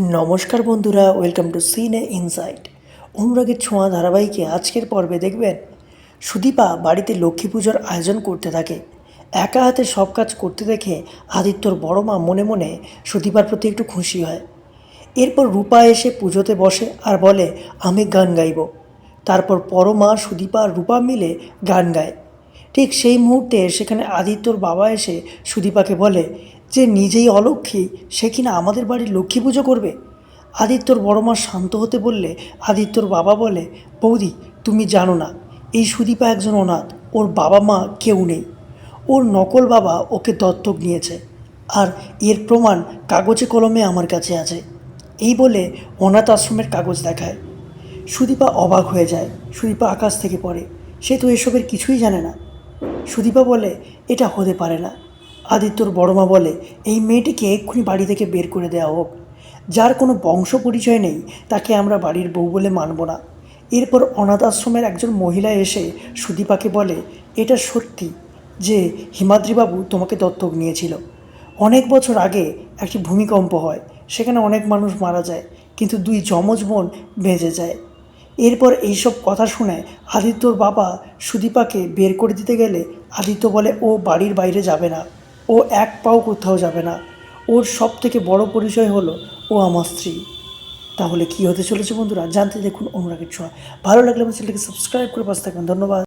নমস্কার বন্ধুরা welcome to সিনে ইনসাইট অনুরাগের ছোঁয়া ধারাবাহিকে আজকের পর্বে দেখবেন, সুদীপা বাড়িতে লক্ষ্মী পুজোর আয়োজন করতে থাকে। একা হাতে সব কাজ করতে দেখে আদিত্যর বড় মা মনে মনে সুদীপার প্রতি একটু খুশি হয়। এরপর রূপা এসে পুজোতে বসে আর বলে, আমি গান গাইব। তারপর পরমা, সুদীপা আর রূপা মিলে গান গায়। ঠিক সেই মুহূর্তে সেখানে আদিত্যর বাবা এসে সুদীপাকে বলে যে নিজেই অলক্ষ্মী, সে কিনা আমাদের বাড়ির লক্ষ্মী পুজো করবে? আদিত্যর বড় মা শান্ত হতে বললে, আদিত্যর বাবা বলে, বৌদি, তুমি জানো না, এই সুদীপা একজন অনাথ, ওর বাবা মা কেউ নেই। ওর নকল বাবা ওকে দত্তক নিয়েছে, আর এর প্রমাণ কাগজে কলমে আমার কাছে আছে। এই বলে অনাথ আশ্রমের কাগজ দেখায়। সুদীপা অবাক হয়ে যায়, সুদীপা আকাশ থেকে পড়ে, সে তো এসবের কিছুই জানে না। সুদীপা বলে, এটা হতে পারে না আদিত্যর বড়মা বলে, এই মেয়েটিকে এক্ষুনি বাড়ি থেকে বের করে দেওয়া হোক। যার কোনো বংশ পরিচয় নেই, তাকে আমরা বাড়ির বউ বলে মানব না। এরপর অনাথ আশ্রমের একজন মহিলা এসে সুদীপাকে বলে, এটা সত্যি যে হিমাদ্রিবাবু তোমাকে দত্তক নিয়েছিল। অনেক বছর আগে একটি ভূমিকম্প হয়, সেখানে অনেক মানুষ মারা যায়, কিন্তু দুই যমজ বোন বেঁচে যায়। এরপর এইসব কথা শুনে আদিত্যর বাবা সুদীপাকে বের করে দিতে গেলে আদিত্য বলে, ও বাড়ির বাইরে যাবে না। ও এক পাও কোথাও যাবে না। ওর সব থেকে বড় পরিচয় হলো, ও আমার স্ত্রী। তাহলে কি হতে চলেছে বন্ধুরা? জানতে দেখুন অনুরাগের ছোঁয়া। ভালো লাগলে আমার চ্যানেলটাকে সাবস্ক্রাইব করে পাশে থাকবেন। ধন্যবাদ।